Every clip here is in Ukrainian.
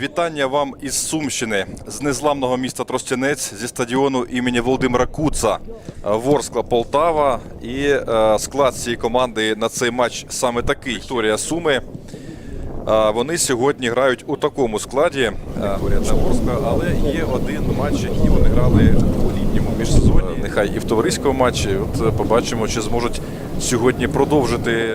Вітання вам із Сумщини, з незламного міста Тростянець, зі стадіону імені Володимира Куца, Ворскла Полтава. І е, склад цієї команди на цей матч саме такий. Вікторія Суми. Е, Вони сьогодні грають у такому складі. е, Вікторія та Ворскла, але є один матч, який вони грали у літньому міжсезоні. Нехай і в товариському матчі. От побачимо, чи зможуть сьогодні продовжити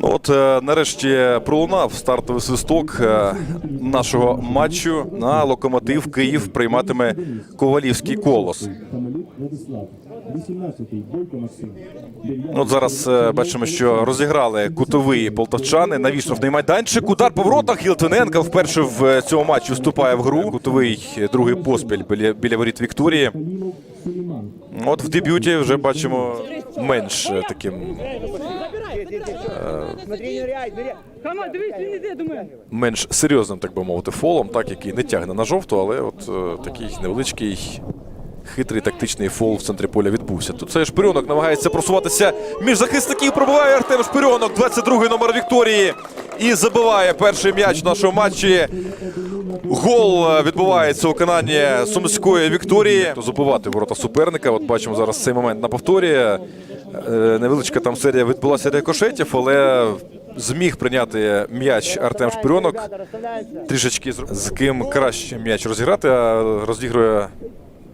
Ну от е, нарешті пролунав стартовий свисток е, нашого матчу на локомотив Київ прийматиме Ковалівський колос. Самоліт Владислав, 18-й, Бойко Максим, 9 От зараз е, бачимо, що розіграли кутовий полтавчани. Навішав майданчик. Удар по воротах. Гілтвиненко вперше в цьому матчі вступає в гру. Кутовий другий поспіль біля, біля воріт Вікторії. От в дебюті вже бачимо менш е, таким мене. менш серйозним, так би мовити, фолом, так який не тягне на жовту, але от е, такий невеличкий. Хитрий тактичний фол в центрі поля відбувся. Тут цей шпирьонок намагається просуватися між захисників. Пробиває Артем Шпирьонок, 22-й номер Вікторії. І забиває перший м'яч в нашому матчі. Гол е, відбувається у виконанні сумської Вікторії. Забивати ворота суперника. От бачимо зараз цей момент на повторі. Е, Невеличка там серія відбулася рикошетів, але зміг прийняти м'яч Артем Шпирьонок. Трішечки з- ким краще м'яч розіграти, а розігрує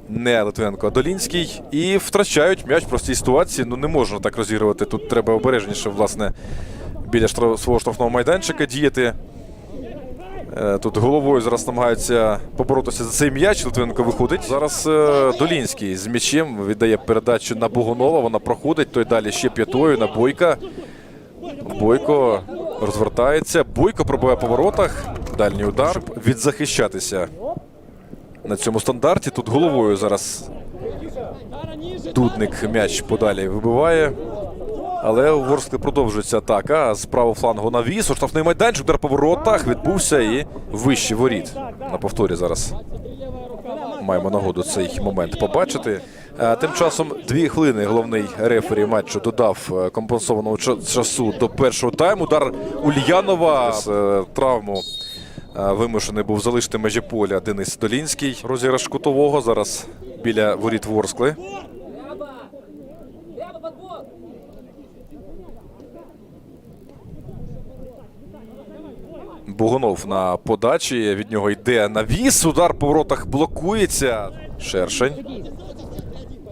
не Литвиненко, а Долінський. І втрачають м'яч в простій ситуації. Ну не можна так розігрувати. Тут треба обережніше, власне, біля свого штрафного майданчика діяти. Е, Тут головою зараз намагаються поборотися за цей м'яч. Литвиненко виходить. Зараз е, Долінський з м'ячем віддає передачу на Богунова. Вона проходить. Той далі ще п'ятою на Бойка. Бойко розвертається. Бойко пробиває по воротах. Дальній удар. Щоб відзахищатися на цьому стандарті. Тут головою зараз Дудник м'яч подалі вибиває. Але у Ворскли продовжується атака. З правого флангу навіс. У штрафний майданчик, удар по воротах відбувся і вищий воріт. На повторі зараз маємо нагоду цей момент побачити. Е, Тим часом дві хвилини головний рефері матчу додав е, компенсованого часу до першого тайму. Удар Ульянова з е, травму вимушений був залишити межі поля Денис Долінський. Розіграш кутового зараз біля воріт Ворскли. Бугунов на подачі. Від нього йде навіс. Удар по воротах блокується. Шершень.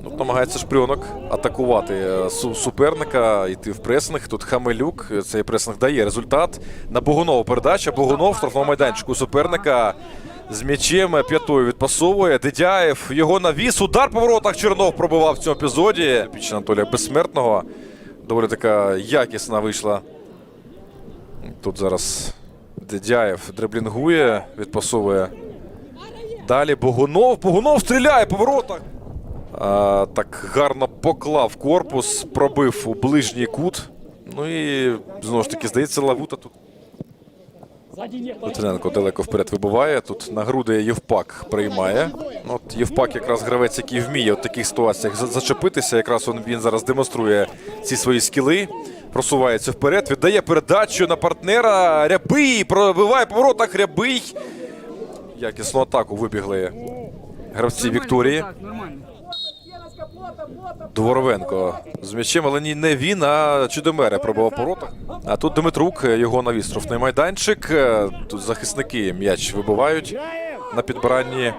Тут намагається шпрьонок атакувати е, суперника, йти в пресинг. Тут Хамелюк. Цей пресинг дає результат. На Богунова передача. Богунов в штрафному майданчику суперника. З м'ячем п'ятою відпасовує. Дедяєв. Його навіс. Удар по воротах. Чернов пробивав в цьому епізоді. Піч Анатолія Безсмертного. Доволі така якісна вийшла. Тут зараз Дедяєв дриблінгує, відпасовує. Далі Богунов. Богунов стріляє по воротах. Так гарно поклав корпус, пробив у ближній кут. Ну і знову ж таки, здається, Лавута тут. Литвиненко далеко вперед вибиває. Тут на груди Євпак приймає. От Євпак якраз гравець, який вміє в таких ситуаціях зачепитися. Якраз він, він зараз демонструє ці свої скіли. Просувається вперед, віддає передачу на партнера. Рябий пробиває по воротах Рябий. Якісну атаку вибігли гравці Вікторії. Дворовенко з м'ячем, але ні, не він, а Чудомере пробував по воротах. А тут Дмитрук, його навіс штрафний майданчик. Тут захисники м'яч вибивають на підбиранні.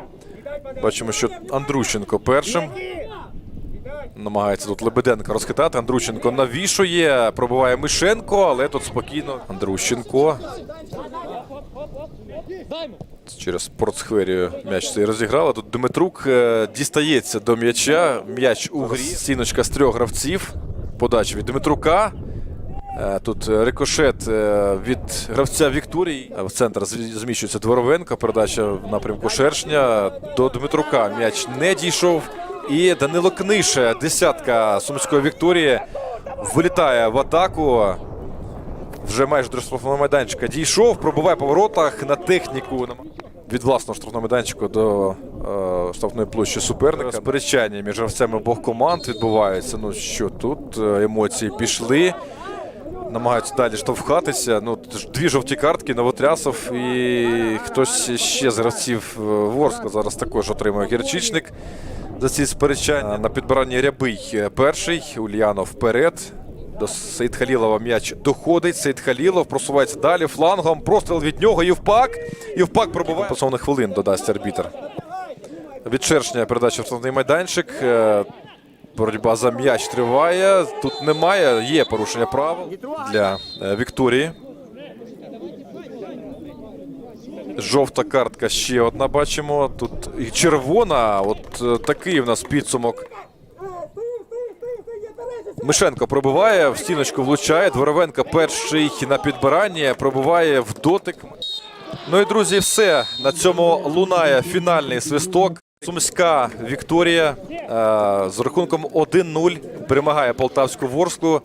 Бачимо, що Андрущенко першим. Намагається тут Лебеденко розхитати. Андрущенко навішує, пробиває Мишенко, але тут спокійно. Андрущенко. Через спортсхверію м'яч цей розіграли. Тут Дмитрук е, дістається до м'яча. М'яч у грі. Стіночка з трьох гравців. Подача від Дмитрука. Е, Тут рикошет е, від гравця Вікторії. В центр зміщується Дворовенко. Передача в напрямку Шершня. До Дмитрука м'яч не дійшов. І Данило Книше, десятка сумської Вікторії, вилітає в атаку. Вже майже до штрафного майданчика дійшов, пробиває по воротах на техніку. Від власного штрафного майданчика до е, штрафної площі суперника. Сперечання між гравцями обох команд відбувається. Ну що тут е, емоції пішли. намагаються далі штовхатися. Ну, дві жовті картки, Новотрясов і хтось ще з гравців е, Ворскла зараз також отримує гірчичник за ці сперечання. На підбиранні рябий перший, Ульянов вперед. До Сейдхалілова м'яч доходить. Сейдхалілов просувається далі флангом. Простріл від нього. Євпак. Євпак пробиває. Посовних хвилин додасть арбітр. Від Шершня передача в майданчик. Е, Боротьба за м'яч триває. Тут немає. Є порушення правил для е, Вікторії. Жовта картка ще одна бачимо. Тут і червона. От е, такий в нас підсумок. Мишенко пробиває, в стіночку влучає. Дворовенко перший на підбиранні, пробиває в дотик. Ну і друзі, все. На цьому лунає фінальний свисток. Сумська Вікторія е, з рахунком 1-0 перемагає Полтавську Ворсклу.